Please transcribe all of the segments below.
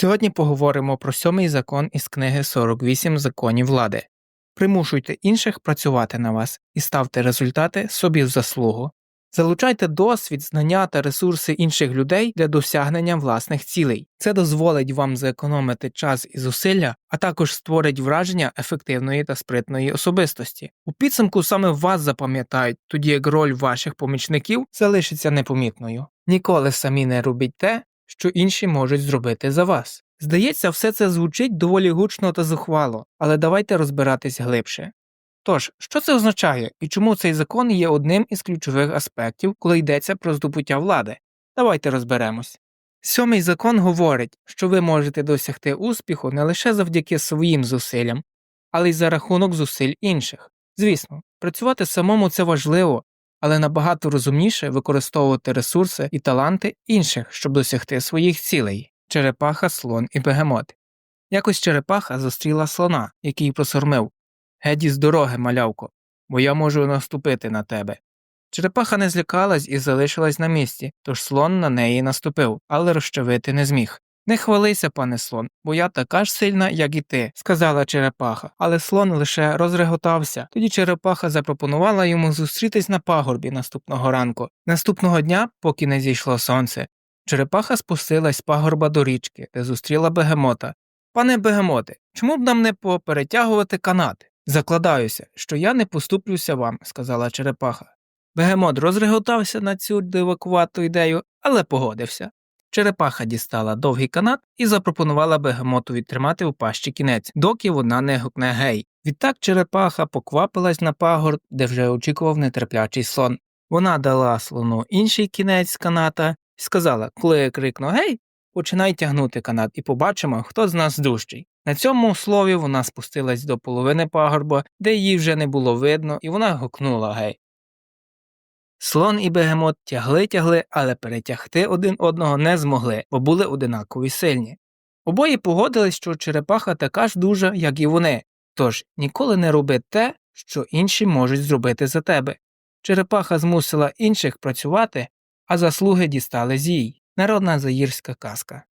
Сьогодні поговоримо про сьомий закон із книги 48 законів влади. Примушуйте інших працювати на вас і ставте результати собі в заслугу. Залучайте досвід, знання та ресурси інших людей для досягнення власних цілей. Це дозволить вам зекономити час і зусилля, а також створить враження ефективної та спритної особистості. У підсумку саме вас запам'ятають, тоді як роль ваших помічників залишиться непомітною. Ніколи самі не робіть те, що інші можуть зробити за вас. Здається, все це звучить доволі гучно та зухвало, але давайте розбиратись глибше. Тож, що це означає і чому цей закон є одним із ключових аспектів, коли йдеться про здобуття влади? Давайте розберемось. Сьомий закон говорить, що ви можете досягти успіху не лише завдяки своїм зусиллям, але й за рахунок зусиль інших. Звісно, працювати самому це важливо, але набагато розумніше використовувати ресурси і таланти інших, щоб досягти своїх цілей черепаха, слон і бегемот. Якось черепаха зустріла слона, який просормив Геді з дороги, малявко, бо я можу наступити на тебе. Черепаха не злякалась і залишилась на місці, тож слон на неї наступив, але розчавити не зміг. Не хвалися, пане слон, бо я така ж сильна, як і ти, сказала черепаха, але слон лише розреготався. Тоді черепаха запропонувала йому зустрітись на пагорбі наступного ранку. Наступного дня, поки не зійшло сонце, черепаха спустилась з пагорба до річки, де зустріла бегемота. Пане бегемоте, чому б нам не поперетягувати канати? Закладаюся, що я не поступлюся вам, сказала черепаха. Бегемот розреготався на цю дивакувату ідею, але погодився. Черепаха дістала довгий канат і запропонувала бегемотові тримати у пащі кінець, доки вона не гукне гей. Відтак черепаха поквапилась на пагорб, де вже очікував нетерплячий слон. Вона дала слону інший кінець каната і сказала, коли я крикну гей, починай тягнути канат і побачимо, хто з нас дужчий. На цьому слові вона спустилась до половини пагорба, де її вже не було видно, і вона гукнула гей. Слон і бегемот тягли тягли, але перетягти один одного не змогли, бо були одинакові сильні. Обоє погодились, що черепаха така ж дужа, як і вони, тож ніколи не роби те, що інші можуть зробити за тебе. Черепаха змусила інших працювати, а заслуги дістали з їй народна заїрська казка.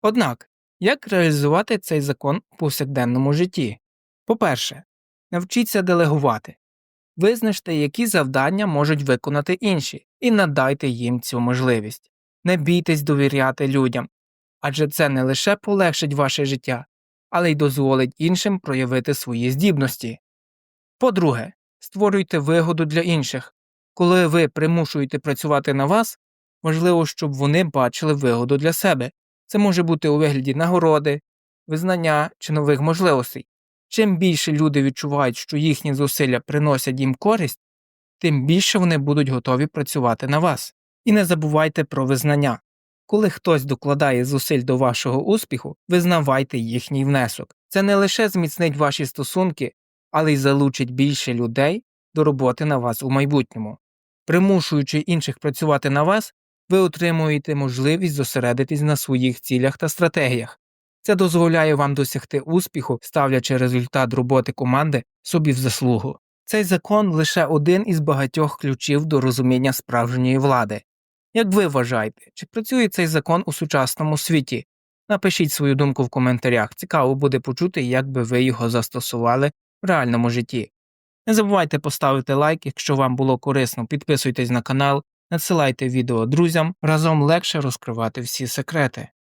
Однак, як реалізувати цей закон у повсякденному житті? По-перше, навчіться делегувати. Визначте, які завдання можуть виконати інші, і надайте їм цю можливість. Не бійтесь довіряти людям, адже це не лише полегшить ваше життя, але й дозволить іншим проявити свої здібності. По-друге, створюйте вигоду для інших. Коли ви примушуєте працювати на вас, важливо, щоб вони бачили вигоду для себе. Це може бути у вигляді нагороди, визнання чи нових можливостей. Чим більше люди відчувають, що їхні зусилля приносять їм користь, тим більше вони будуть готові працювати на вас. І не забувайте про визнання. Коли хтось докладає зусиль до вашого успіху, визнавайте їхній внесок. Це не лише зміцнить ваші стосунки, але й залучить більше людей до роботи на вас у майбутньому. Примушуючи інших працювати на вас, ви отримуєте можливість зосередитись на своїх цілях та стратегіях. Це дозволяє вам досягти успіху, ставлячи результат роботи команди собі в заслугу. Цей закон лише один із багатьох ключів до розуміння справжньої влади. Як ви вважаєте, чи працює цей закон у сучасному світі? Напишіть свою думку в коментарях, цікаво буде почути, як би ви його застосували в реальному житті. Не забувайте поставити лайк, якщо вам було корисно, підписуйтесь на канал, надсилайте відео друзям, разом легше розкривати всі секрети.